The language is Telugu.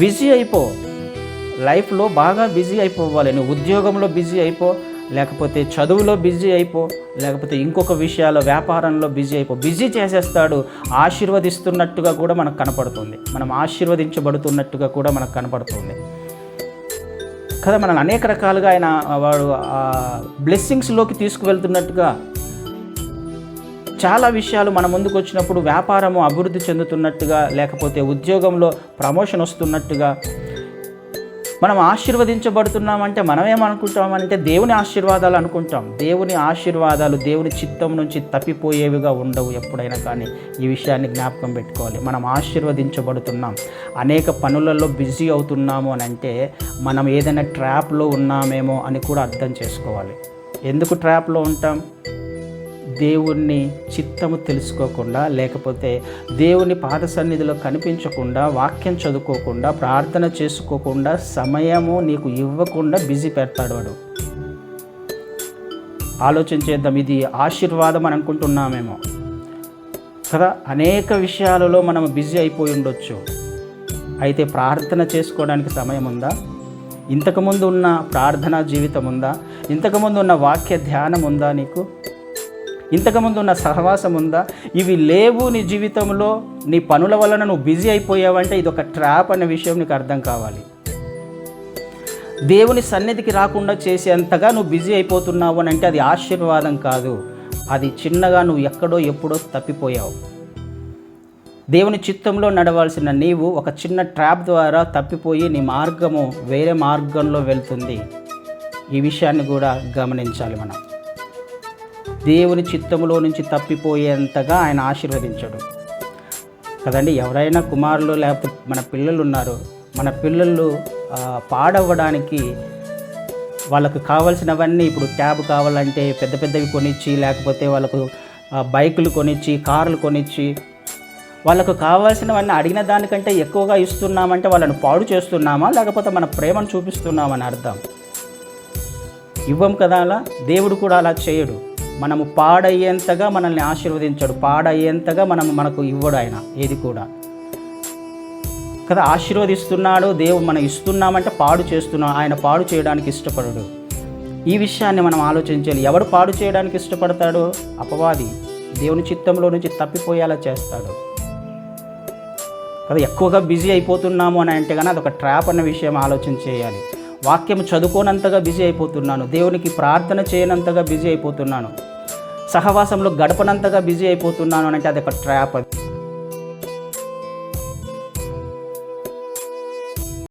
బిజీ అయిపో. లైఫ్లో బాగా బిజీ అయిపోవాలి. నువ్వు ఉద్యోగంలో బిజీ అయిపో లేకపోతే చదువులో బిజీ అయిపో లేకపోతే ఇంకొక విషయాల్లో వ్యాపారంలో బిజీ అయిపో. బిజీ చేసేస్తాడు ఆశీర్వదిస్తున్నట్టుగా కూడా మనకు కనపడుతుంది. మనం ఆశీర్వదించబడుతున్నట్టుగా కూడా మనకు కనపడుతుంది. కదా మనల్ని అనేక రకాలుగా ఆయన వాడు బ్లెస్సింగ్స్లోకి తీసుకువెళ్తున్నట్టుగా చాలా విషయాలు మన ముందుకు వచ్చినప్పుడు వ్యాపారము అభివృద్ధి చెందుతున్నట్టుగా లేకపోతే ఉద్యోగంలో ప్రమోషన్ వస్తున్నట్టుగా మనం ఆశీర్వదించబడుతున్నామంటే మనం ఏమనుకుంటామంటే దేవుని ఆశీర్వాదాలు అనుకుంటాం. దేవుని ఆశీర్వాదాలు దేవుని చిత్తం నుంచి తప్పిపోయేవిగా ఉండవు ఎప్పుడైనా కానీ. ఈ విషయాన్ని జ్ఞాపకం పెట్టుకోవాలి. మనం ఆశీర్వదించబడుతున్నాం. అనేక పనులలో బిజీ అవుతున్నాము అని అంటే మనం ఏదైనా ట్రాప్లో ఉన్నామేమో అని కూడా అర్థం చేసుకోవాలి. ఎందుకు ట్రాప్లో ఉంటాం? దేవుణ్ణి చిత్తము తెలుసుకోకుండా లేకపోతే దేవుని పాద సన్నిధిలో కనిపించకుండా వాక్యం చదువుకోకుండా ప్రార్థన చేసుకోకుండా సమయము నీకు ఇవ్వకుండా బిజీ పెడతాడు వాడు. ఆలోచన చేద్దాం ఇది ఆశీర్వాదం అని అనుకుంటున్నామేమో. కదా అనేక విషయాలలో మనం బిజీ అయిపోయి ఉండొచ్చు. అయితే ప్రార్థన చేసుకోవడానికి సమయం ఉందా? ఇంతకుముందు ఉన్న ప్రార్థనా జీవితం ఉందా? ఇంతకుముందు ఉన్న వాక్య ధ్యానం ఉందా నీకు? ఇంతకుముందు ఉన్న సహవాసం ఉందా ఇవి లేవు నీ జీవితంలో నీ పనుల వలన నువ్వు బిజీ అయిపోయావంటే ఇది ఒక ట్రాప్ అనే విషయం నీకు అర్థం కావాలి. దేవుని సన్నిధికి రాకుండా చేసేంతగా నువ్వు బిజీ అయిపోతున్నావు అని అంటే అది ఆశీర్వాదం కాదు. అది చిన్నగా నువ్వు ఎక్కడో ఎప్పుడో తప్పిపోయావు. దేవుని చిత్తంలో నడవాల్సిన నీవు ఒక చిన్న ట్రాప్ ద్వారా తప్పిపోయి నీ మార్గము వేరే మార్గంలో వెళ్తుంది. ఈ విషయాన్ని కూడా గమనించాలి మనం. దేవుని చిత్తములో నుంచి తప్పిపోయేంతగా ఆయన ఆశీర్వదించడు. కదండి ఎవరైనా కుమారులు లేకపోతే మన పిల్లలు ఉన్నారు. మన పిల్లలు పాడవ్వడానికి వాళ్ళకు కావాల్సినవన్నీ ఇప్పుడు ట్యాబ్ కావాలంటే పెద్ద పెద్దవి కొనిచ్చి లేకపోతే వాళ్ళకు బైకులు కొనిచ్చి కార్లు కొనిచ్చి వాళ్ళకు కావాల్సినవన్నీ అడిగిన దానికంటే ఎక్కువగా ఇస్తున్నామంటే వాళ్ళని పాడు చేస్తున్నామా లేకపోతే మన ప్రేమను చూపిస్తున్నామని అర్థం? ఇవ్వం కదా అలా? దేవుడు కూడా అలా చేయడు. మనము పాడయ్యేంతగా మనల్ని ఆశీర్వదించాడు. పాడయ్యేంతగా మనం మనకు ఇవ్వడు ఆయన ఏది కూడా. కదా ఆశీర్వదిస్తున్నాడు దేవుడు మనం ఇస్తున్నామంటే పాడు చేస్తున్నాడు. ఆయన పాడు చేయడానికి ఇష్టపడడు. ఈ విషయాన్ని మనం ఆలోచించాలి. ఎవడు పాడు చేయడానికి ఇష్టపడతాడు? అపవాది. దేవుని చిత్తంలో నుంచి తప్పిపోయేలా చేస్తాడు. కదా ఎక్కువగా బిజీ అయిపోతున్నాము అని అంటే కానీ అదొక ట్రాప్ అన్న విషయం ఆలోచన చేయాలి. వాక్యం చదువుకోనంతగా బిజీ అయిపోతున్నాను. దేవునికి ప్రార్థన చేయనంతగా బిజీ అయిపోతున్నాను. సహవాసంలో గడపనంతగా బిజీ అయిపోతున్నాను అంటే అది ఒక ట్రాప్ అది.